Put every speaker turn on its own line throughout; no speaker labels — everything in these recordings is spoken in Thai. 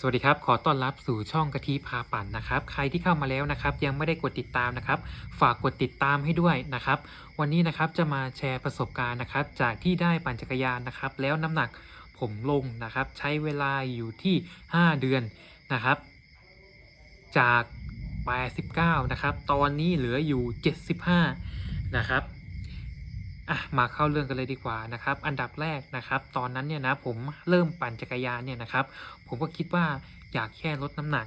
สวัสดีครับ ขอต้อนรับสู่ช่องกะทิพาปั่นนะครับ ใครที่เข้ามาแล้วนะครับ ยังไม่ได้กดติดตามนะครับ ฝากกดติดตามให้ด้วยนะครับ วันนี้นะครับจะมาแชร์ประสบการณ์นะครับ จากที่ได้ปั่นจักรยานนะครับ แล้วน้ำหนักผมลงนะครับ ใช้เวลาอยู่ที่ 5 เดือนนะครับ จาก 89 นะครับ ตอนนี้เหลืออยู่ 75 นะครับ อะมาเข้าเรื่องกันเลยดีกว่านะครับอันดับแรกนะครับ ตอนนั้นเนี่ยนะผมเริ่มปั่นจักรยานเนี่ยนะครับ ผมก็คิดว่าอยากแค่ลดน้ำหนัก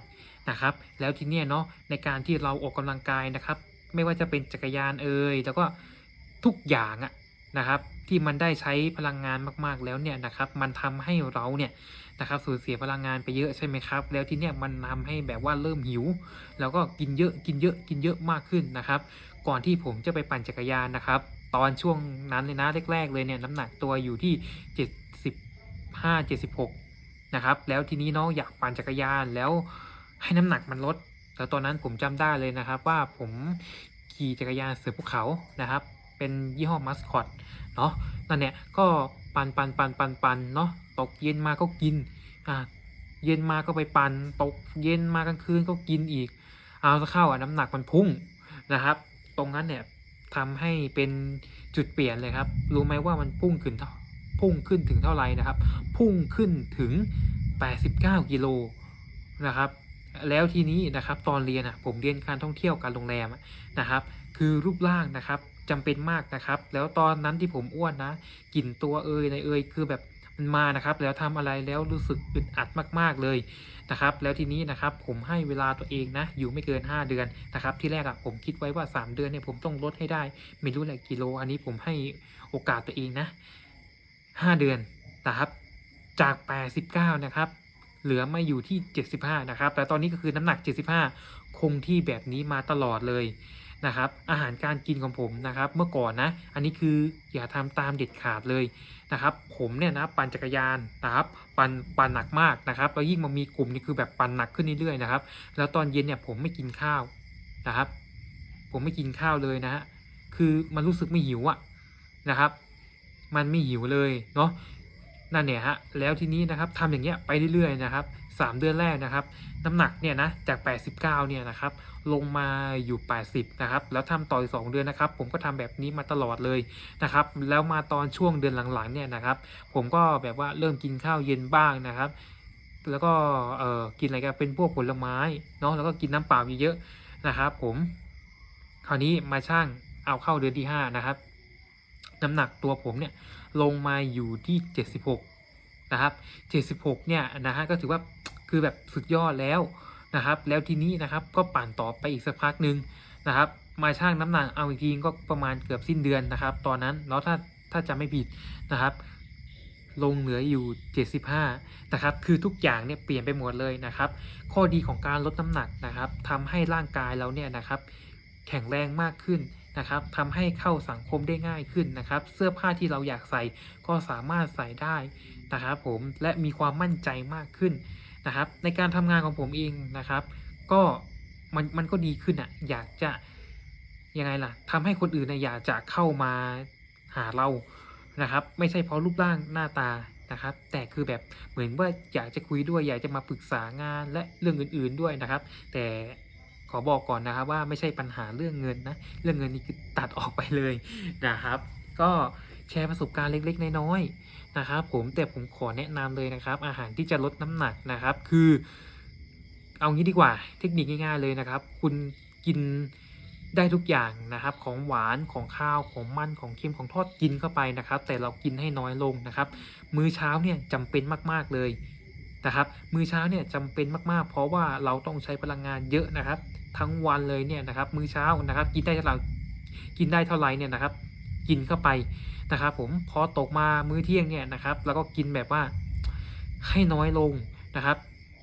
นะครับ แล้วทีเนี้ยเนาะในการที่เราออกกำลังกายนะครับ ไม่ว่าจะเป็นจักรยานเอ่ยแล้วก็ทุกอย่างอะ นะครับ ที่มันได้ใช้พลังงานมากๆแล้วเนี่ยนะครับ มันทำให้เราเนี่ยนะครับสูญเสียพลังงานไปเยอะใช่ไหมครับ แล้วที่เนี้ยมันทำให้แบบว่าเริ่มหิว แล้วก็กินเยอะกินเยอะกินเยอะมากขึ้นนะครับ ก่อนที่ผมจะไปปั่นจักรยานนะครับ ตอนช่วงนั้นเลยนะแรก ๆ เลยเนี่ยน้ำหนักตัวอยู่ที่ 75 76นะครับแล้วทีนี้เนาะอยากปั่นจักรยานแล้วให้น้ำหนักมันลดแล้วตอนนั้นผมจำได้เลยนะครับว่าผมขี่จักรยานเสือภูเขานะครับ เป็นยี่ห้อมัสคอตเนาะนั่นเนี่ยก็ปันปันปันปันปันเนาะตกเย็นมาก็กินอะเย็นมาก็ไปปันตกเย็นมากลางคืนก็กินอีก เอาซะเข้าอะน้ำหนักมันพุ่งนะครับ ตรงนั้นเนี่ยทำให้เป็นจุดเปลี่ยนเลยครับ รู้ไหมว่ามันพุ่งขึ้นเท่าพุ่งขึ้นถึงเท่าไหร่นะครับ พุ่งขึ้นถึง 89 กิโลนะครับ แล้วทีนี้นะครับตอนเรียนอะผมเรียนการท่องเที่ยวการโรงแรมนะครับ คือรูปร่างนะครับ จำเป็นมากนะครับ แล้วตอนนั้นที่ผมอ้วนนะกลิ่นตัวเอยในเอยคือแบบมันมานะครับ แล้วทำอะไรแล้วรู้สึกอึดอัดมากๆเลยนะครับ แล้วทีนี้นะครับผมให้เวลาตัวเองนะ อยู่ไม่เกิน 5 เดือนนะครับ ที่แรกอะผมคิดไว้ว่า 3 เดือนเนี่ยผมต้องลดให้ได้ ไม่รู้แหละกิโล อันนี้ผมให้โอกาสตัวเองนะ 5 เดือนนะครับจาก 89 นะครับ เหลือมาอยู่ที่ 75 นะครับ แต่ตอนนี้ก็คือน้ำหนัก 75 คงที่แบบนี้มาตลอดเลย นะครับ อาหารการกินของผมนะครับ เมื่อก่อนนะ อันนี้คืออย่าทำตามเด็ดขาดเลยนะครับ ผมเนี่ยนะปั่นจักรยานนะครับ ปั่นปั่นหนักมากนะครับแล้วยิ่งมามีกลุ่มนี่คือแบบปั่นหนักขึ้นเรื่อยๆนะครับ แล้วตอนเย็นเนี่ยผมไม่กินข้าวนะครับ ผมไม่กินข้าวเลยนะฮะคือมันรู้สึกไม่หิวอะนะครับ มันไม่หิวเลยเนาะ นั่นเนี่ยฮะแล้วทีนี้นะครับทำอย่างเงี้ยไปเรื่อยๆนะครับ 3 เดือนแรกนะครับ น้ำหนักเนี่ยนะจาก 89 เนี่ยนะครับลงมาอยู่ 80 นะครับ แล้วทำต่ออีก2เดือนนะครับ ผมก็ทำแบบนี้มาตลอดเลยนะครับ แล้วมาตอนช่วงเดือนหลังๆเนี่ยนะครับ ผมก็แบบว่าเริ่มกินข้าวเย็นบ้างนะครับ แล้วก็เออกินอะไรกันเป็นพวกผลไม้เนาะแล้วก็กินน้ำเปล่าเยอะๆนะครับ ผม คราวนี้มาช่างเอาเข้าเดือนที่ 5 นะครับ น้ำหนักตัวผมเนี่ยลงมาอยู่ที่ 76 นะครับ 76 เนี่ยนะฮะก็ถือว่าคือแบบสุดยอดแล้วนะครับ แล้วทีนี้นะครับก็ปั่นต่อไปอีกสักพักหนึ่งนะครับ มาช่างน้ำหนักเอาอีกทีก็ประมาณเกือบสิ้นเดือนนะครับ ตอนนั้นแล้วถ้าถ้าจะไม่ผิดนะครับ ลงเหลืออยู่ 75 นะครับ คือทุกอย่างเนี่ยเปลี่ยนไปหมดเลยนะครับ ข้อดีของการลดน้ำหนักนะครับทำให้ร่างกายเราเนี่ยนะครับ แข็งแรงมากขึ้น นะครับทำให้เข้าสังคมได้ง่ายขึ้นนะครับ เสื้อผ้าที่เราอยากใส่ก็สามารถใส่ได้นะครับผมและมีความมั่นใจมากขึ้นนะครับ ในการทำงานของผมเองนะครับ ก็มันมันก็ดีขึ้นอะอยากจะยังไงล่ะทำให้คนอื่นนะอยากจะเข้ามาหาเรานะครับ ไม่ใช่เพราะรูปร่างหน้าตานะครับ แต่คือแบบเหมือนว่าอยากจะคุยด้วย อยากจะมาปรึกษางานและเรื่องอื่น ๆด้วยนะครับ แต่ ขอบอกก่อนนะครับว่าไม่ใช่ปัญหาเรื่องเงินนะ เรื่องเงินนี่คือตัดออกไปเลยนะครับ ก็แชร์ประสบการณ์เล็กๆ น้อยๆนะครับผมแต่ผมขอแนะนำเลยนะครับ อาหารที่จะลดน้ำหนักนะครับ คือเอางี้ดีกว่าเทคนิคง่ายๆเลยนะครับ คุณกินได้ทุกอย่างนะครับ ของหวานของข้าวของมันของเค็มของทอดกินเข้าไปนะครับ แต่เรากินให้น้อยลงนะครับ มื้อเช้าเนี่ยจำเป็นมากๆเลย นะครับ มื้อเช้าเนี่ยจำเป็นมากๆ เพราะว่าเราต้องใช้พลังงานเยอะนะครับ ทั้งวันเลยเนี่ยนะครับ มื้อเช้านะครับ กินได้เท่าไหร่กินได้เท่าไหร่เนี่ยนะครับ กินเข้าไปนะครับ ผมพอตกมามื้อเที่ยงเนี่ยนะครับ แล้วก็กินแบบว่าให้น้อยลงนะครับ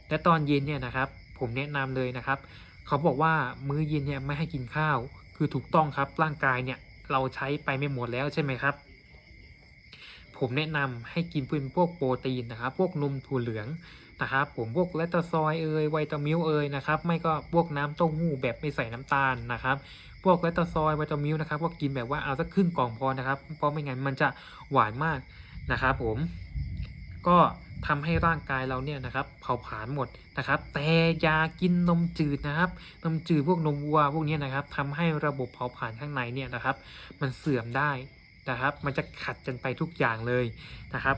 และตอนเย็นเนี่ยนะครับ ผมแนะนำเลยนะครับ เขาบอกว่ามื้อเย็นเนี่ยไม่ให้กินข้าว คือถูกต้องครับร่างกายเนี่ยเราใช้ไปไม่หมดแล้วใช่ไหมครับ ผมแนะนำให้กินเป็นพวกโปรตีนนะครับ พวกนมถั่วเหลืองนะครับผมพวกแลคโตซอยเอยไวตามิลเอยนะครับไม่ก็พวกน้ำเต้าหู้แบบไม่ใส่น้ำตาลนะครับพวกแลคโตซอยไวตามิลนะครับก็กินแบบว่าเอาสักครึ่งกล่องพอนะครับเพราะไม่งั้นมันจะหวานมากนะครับผมก็ทำให้ร่างกายเราเนี่ยนะครับเผาผลาญหมดนะครับ แต่อย่ากินนมจืดนะครับ นมจืดพวกนมวัวพวกนี้นะครับทำให้ระบบเผาผลาญข้างในเนี่ยนะครับ มันเสื่อมได้ นะครับ มันจะขัดกันไปทุกอย่างเลยนะครับ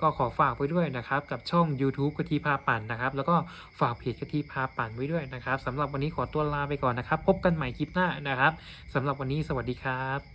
ก็ขอฝากไว้ด้วยนะครับ กับช่อง YouTube กะทิพาปั่นนะครับ แล้วก็ฝากเพจกะทิพาปั่นไว้ด้วยนะครับสำหรับวันนี้ขอตัวลาไปก่อนนะครับ พบกันใหม่คลิปหน้านะครับสำหรับวันนี้สวัสดีครับ